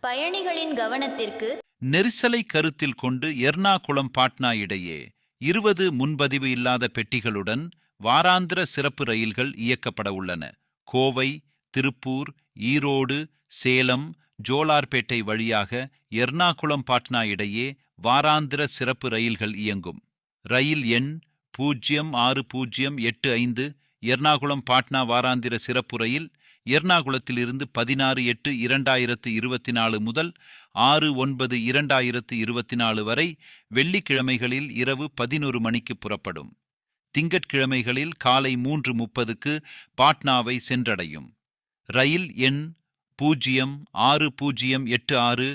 பயணிகளின் கவனத்திற்கு நெரிசலை கருத்தில் கொண்டு எர்ணாகுளம் பாட்னா இடையே இருபது முன்பதிவு இல்லாத பெட்டிகளுடன் வாராந்திர சிறப்பு ரயில்கள் இயக்கப்பட உள்ளன. கோவை திருப்பூர் ஈரோடு சேலம் ஜோலார்பேட்டை வழியாக எர்ணாகுளம் பாட்னா இடையே வாராந்திர சிறப்பு ரயில்கள் இயங்கும். ரயில் எண் பூஜ்ஜியம் ஆறு பூஜ்ஜியம் எட்டு ஐந்து எர்ணாகுளம் பாட்னா வாராந்திர சிறப்பு ரயில் எர்ணாகுளத்திலிருந்து பதினாறு எட்டு இரண்டாயிரத்து இருபத்தி நாலு முதல் ஆறு ஒன்பது இரண்டாயிரத்து இருபத்தி நாலு வரை வெள்ளிக்கிழமைகளில் இரவு பதினொரு மணிக்கு புறப்படும். திங்கட்கிழமைகளில் காலை மூன்று முப்பதுக்கு பாட்னாவை சென்றடையும். ரயில் எண் பூஜ்ஜியம் ஆறு பூஜ்ஜியம் எட்டு ஆறு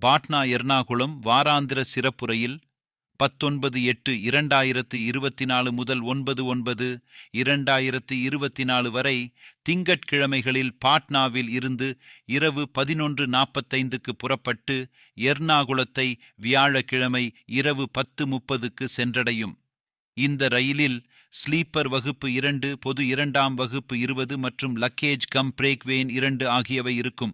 பாட்னா எர்ணாகுளம் வாராந்திர சிறப்பு ரயில் பத்தொன்பது எட்டு இரண்டாயிரத்து இருபத்தி நாலு முதல் ஒன்பது ஒன்பது இரண்டாயிரத்து இருபத்தி நாலு வரை திங்கட்கிழமைகளில் பாட்னாவில் இருந்து இரவு பதினொன்று நாற்பத்தைந்துக்கு புறப்பட்டு எர்ணாகுளத்தை வியாழக்கிழமை இரவு பத்து முப்பதுக்கு சென்றடையும். இந்த ரயிலில் ஸ்லீப்பர் வகுப்பு இரண்டு பொது இரண்டாம் வகுப்பு இருபது மற்றும் லக்கேஜ் கம் பிரேக்வேன் இரண்டு ஆகியவை இருக்கும்.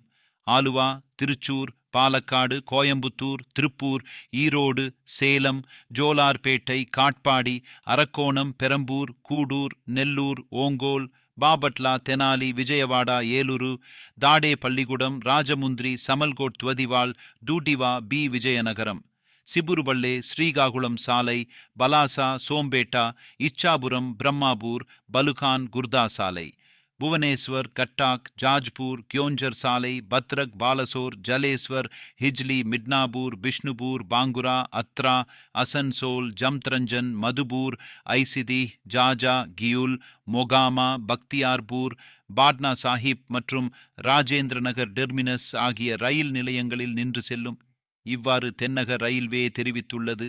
ஆலுவா திருச்சூர் பாலக்காடு கோயம்புத்தூர் திருப்பூர் ஈரோடு சேலம் ஜோலார்பேட்டை காட்பாடி அரக்கோணம் பெரம்பூர் கூடூர் நெல்லூர் ஓங்கோல் பாபட்லா தெனாலி விஜயவாடா ஏலூரு தாடே பள்ளிகுடம் ராஜமுந்திரி சமல்கோட் துவதிவாள் தூட்டிவா பி. விஜயநகரம் சிபுருபள்ளே ஸ்ரீகாகுளம் சாலை பலாசா சோம்பேட்டா இச்சாபுரம் பிரம்மாபூர் பலுகான் குர்தா சாலை. புவனேஸ்வர் கட்டாக் ஜாஜ்பூர் கியோஞ்சர் சாலை பத்ரக் பாலசோர் ஜலேஸ்வர் ஹிஜ்லி மிட்னாபூர் பிஷ்ணுபூர் பாங்குரா அத்ரா அசன்சோல் ஜம்த்ரஞ்சன் மதுபூர் ஐசிதி ஜாஜா கியுல் மொகாமா பக்தியார்பூர் பாட்னா சாஹிப் மற்றும் ராஜேந்திர நகர் டெர்மினஸ் ஆகிய ரயில் நிலையங்களில் நின்று செல்லும். இவ்வாறு தென்னக ரயில்வே தெரிவித்துள்ளது.